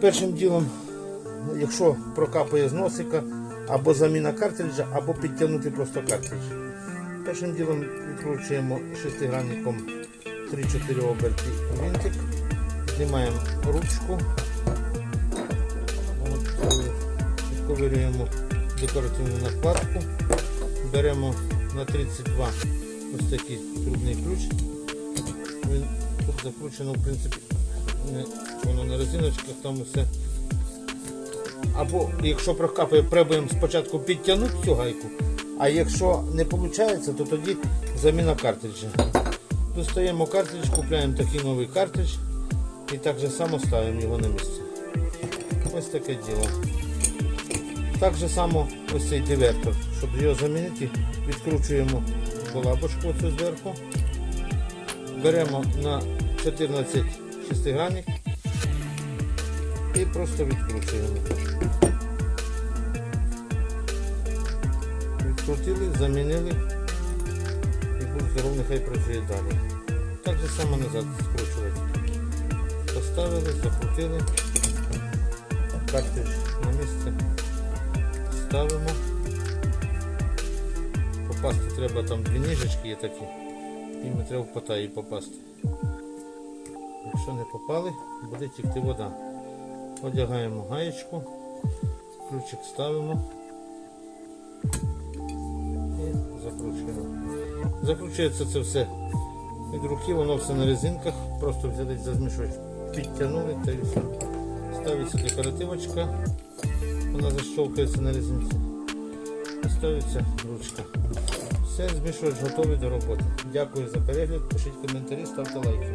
Першим ділом, якщо прокапує з носика, або заміна картриджа, або підтягнути просто картридж. Першим ділом відкручуємо шестигранником 3-4 оберти винтик, знімаємо ручку, відковирюємо декоративну накладку, беремо на 32 ось такий трубний ключ. Він тут закручено, в принципі, воно на резиночках, там усе. Або якщо прокапає, пробуємо спочатку підтягнути цю гайку, а якщо не виходить, то тоді заміна картриджа. Достаємо картридж, купуємо такий новий картридж і так же само ставимо його на місце. Ось таке діло. Так же само ось цей дивертор. Щоб його замінити, відкручуємо балабочку оцю зверху. Беремо на 14 шестигранник і просто відкручуємо. Відкрутили, замінили і будь здоров, нехай працює далі. Так же само назад скручувати. Поставили, закрутили, картридж на місце. Ставимо. Попасти треба там дві ніжечки є такі. Їм треба в потаї попасти. Якщо не попали, буде тікти вода. Одягаємо гаєчку, ключик ставимо і закручуємо. Закручується це все від руки, воно все на резинках, просто взяли за змішувач, підтягнули та і все. Ставиться декоративочка, вона защолкається на резинці. Ставиться ручка. Все, змішувач готовий до роботи. Дякую за перегляд, пишіть коментарі, ставте лайки.